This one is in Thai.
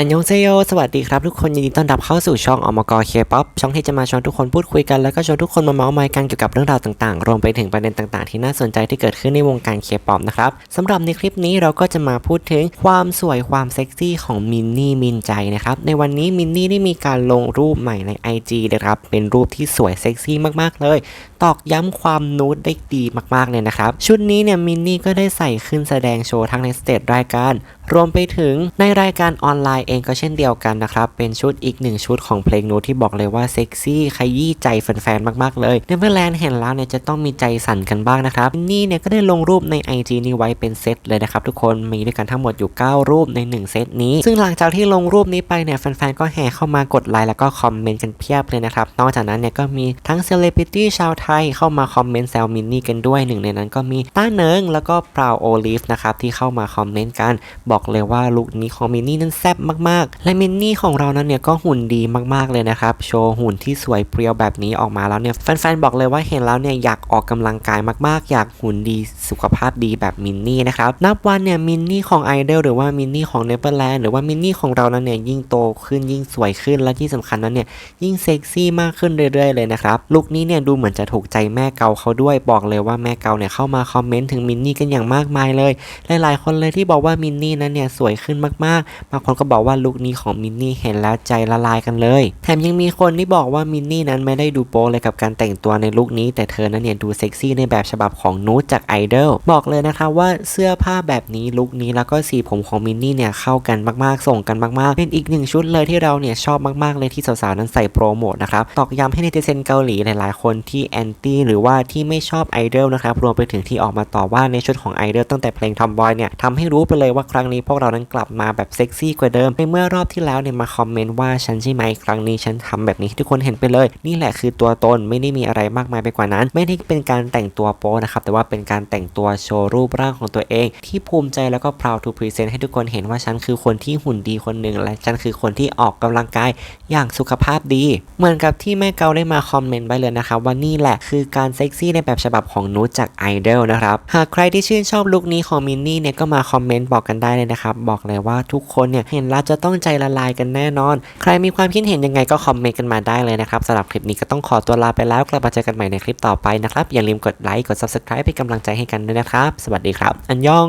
อันยองเซโยสวัสดีครับทุกคนยินดีต้อนรับเข้าสู่ช่องอมกเคป๊อปช่องที่จะมาชวนทุกคนพูดคุยกันแล้วก็ชวนทุกคนมาเมาส์มอยกันเกี่ยวกับเรื่องราวต่างๆ รวมไปถึงประเด็นต่างๆ ที่น่าสนใจที่เกิดขึ้นในวงการเคป๊อปนะครับสำหรับในคลิปนี้เราก็จะมาพูดถึงความสวยความเซ็กซี่ของมินนี่มินใจนะครับในวันนี้มินนี่ได้มีการลงรูปใหม่ใน IG นะครับเป็นรูปที่สวยเซ็กซี่มากๆ เลย ตอกย้ำความนูดได้ดีมากๆเลยนะครับชุดนี้เนี่ยมินนี่ก็ได้ใส่ขึ้นแสดงโชว์ทั้งในสเตจรายการ รวมไปถึงในรายการออนไลน์เองก็เช่นเดียวกันนะครับ เป็นชุดอีกหนึ่งชุดของเพลงนูดที่บอกเลยว่าเซ็กซี่ขยี้ใจแฟนๆ มากๆเลยเนเวอร์แลนด์เห็นแล้วเนี่ยจะต้องมีใจสั่นกันบ้างนะครับนนี่เนี่ยก็ได้ลงรูปใน IG นี้ไว้เป็นเซตเลยนะครับทุกคนมีด้วยกันทั้งหมดอยู่ 9 รูปใน 1 เซตนี้ ซึ่งหลังจากที่ลงรูปนี้ไปเนี่ยแฟนๆ ก็แห่เข้ามากดไลค์แล้วก็คอมเมนต์กันเพียบเลยนะครับนอกจากนั้นเนี่ยก็มีทั้งเซเลบริตี้ชาวไทยเข้ามาคอมเมนต์แซวมินนี่กันด้วยหนึ่งในนั้นก็มีต้าเนิงแล้วก็ปราวโอลิฟนะครับที่เข้ามาคอมเมนต์กัน บอกเลยว่าลุคนี้ของมินนี่นั้นแซ่บมากๆ และมินนี่ของเรานั้นเนี่ยก็หุ่นดีมากๆเลยนะครับ โชว์หุ่นที่สวยเปรียวแบบนี้ออกมาแล้วเนี่ยแฟนๆบอกเลยว่าเห็นแล้วเนี่ยอยากออกกำลังกายมากๆ อยากหุ่นดีสุขภาพดีแบบมินนี่นะครับนับวันเนี่ยมินนี่ของไอดอลหรือว่ามินนี่ของเนเ e อร์แลนด์หรือว่ามินนี่ของเรานั้นเนี่ยยิ่งโตขึ้นยิ่งสวยขึ้นและที่สำคัญนั้นเนี่ยยิ่งเซ็กซี่มากขึ้นเรื่อยๆเลยนะครับลุคนี้เนี่ยดูเหมือนจะถูกใจแม่เกาเขาด้วยบอกเลยว่าแม่เกาเนี่ยเข้ามาคอมเมนต์ถึงมินนี่กันอย่างมากมายเลย หลายๆ คนเลยที่บอกว่ามินนี่นั้นเนี่ยสวยขึ้นมากๆบางคนก็บอกว่าลุคนี้ของมินนี่เห็นแล้วใจละลายกันเลย แถมยังมีคนที่บอกว่ามินนี่นั้นไม่ได้ดูโป๊เลยกับการแต่งตัวในลุคนี้ แต่เธอนั้นเนี่ยดูเซ็กซี่ในแบบฉบับของนูตจากไอดอลบอกเลยนะคะว่าเสื้อผ้าแบบนี้ลุคนี้แล้วก็สีผมของมินนี่เนี่ยเข้ากันมากๆส่งกันมากๆ เป็นอีกหนึ่งชุดเลยที่เราเนี่ยชอบมากๆเลยที่สาวๆนั้นใส่โปรโมทนะครับตอกย้ำให้ในเจเซนเกาหลีหลายๆคนที่แอนตี้หรือว่าที่ไม่ชอบไอดอลนะครับรวมไปถึงที่ออกมาต่อว่าในชุดของไอดอลตั้งแต่เพลงทอมบอยเนี่ยทำให้รู้ไปเลยว่าครั้งนี้พวกเรานั้นกลับมาแบบเซ็กซี่กว่าเดิมในเมื่อรอบที่แล้วเนี่ยมาคอมเมนต์ว่าฉันใช่ไหมครั้งนี้ฉันทำแบบนี้ทุกคนเห็นไปเลย นี่แหละคือตัวตนไม่ได้มีอะไรมากมายไปกว่านั้น ไม่ได้เป็นการแต่งตัวโป๊นะครับแต่ว่าเป็นการแต่งตัวโชว์รูปร่างของตัวเอง ที่ภูมิใจแล้วก็ proud to present ให้ทุกคนเห็นว่าฉันคือคนที่หุ่นดีคนหนึ่งและฉันคือคนที่ออกกำลังกายอย่างสุขภาพดี เหมือนกับที่แม่เกาได้มาคอมเมนต์ไว้เลยนะครับว่านี่แหละคือการเซ็กซี่ในแบบฉบับของนูจากไอดอลนะครับหากใครที่ชื่นชอบลุคนี้ของมินนี่เนี่ยก็มาคอมเมนต์บอกกันได้เลยนะครับบอกเลยว่าทุกคนเนี่ยเห็นแล้วจะต้องใจละลายกันแน่นอน ใครมีความคิดเห็นยังไงก็คอมเมนต์กันมาได้เลยนะครับสำหรับคลิปนี้ก็ต้องขอตัวลาไปแล้วกลับมาเจอกันใหม่ในคลิปต่อไปนะครับ อย่าลืมกดไลค์กด subscribe เป็นกำลังใจให้กันด้วยนะครับ สวัสดีครับ อันยอง